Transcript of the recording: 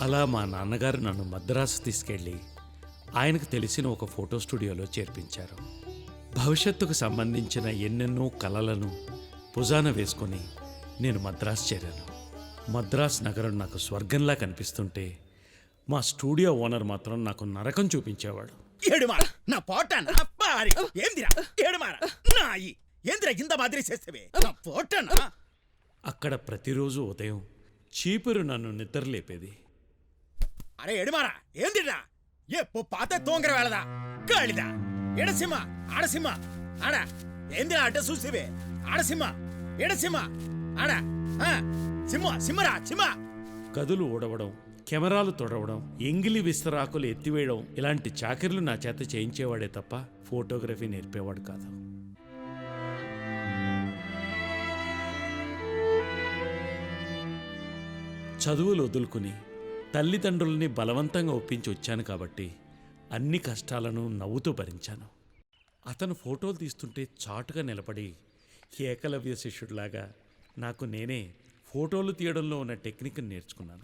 అలా మా నాన్నగారు నన్ను మద్రాసు తీసుకెళ్ళి ఆయనకు తెలిసిన ఒక ఫోటో స్టూడియోలో చేర్పించారు. భవిష్యత్తుకు సంబంధించిన ఎన్నెన్నో కలలను భుజాన వేసుకొని నేను మద్రాసు చేరాను. మద్రాస్ నగరం నాకు స్వర్గంలా కనిపిస్తుంటే మా స్టూడియో ఓనర్ మాత్రం నాకు నరకం చూపించేవాడు. ఏడుమార నా పోటాన ఏందిరా ఏడుమార నాయి ఏందిరా ఇంత మాదిరి చేస్తేవే నా పోటాన? అక్కడ ప్రతిరోజు ఉదయం చీపురు నన్ను నిద్రలేపేది. అరే ఎడుమారా ఏందిరా ఏ పాత తోంగర వేళదా? గాడిదా ఎడసిమ్మ ఆడసిమ్మ ఆడ. ఏందిరా అడ్డ చూసివే? ఆడసిమ్మ ఎడసిమ్మ ఆడ. ఆ, సింహ సింహరా సింహ గదులు ఊడవడం కెమెరాలు తొడవడం ఎంగిలి విస్తరాకులు ఎత్తివేయడం ఇలాంటి చాకరీలు నా చేత చేయించేవాడే తప్ప ఫోటోగ్రఫీ నేర్పేవాడు కాదు. చదువులు వదులుకుని తల్లిదండ్రుల్ని బలవంతంగా ఒప్పించి వచ్చాను కాబట్టి అన్ని కష్టాలను నవ్వుతూ భరించాను. అతను ఫోటోలు తీస్తుంటే చాటుగా నిలబడి ఏకలవ్య శిష్యుడిలాగా నాకు నేనే ఫోటోలు తీయడంలో ఉన్న టెక్నిక్ని నేర్చుకున్నాను.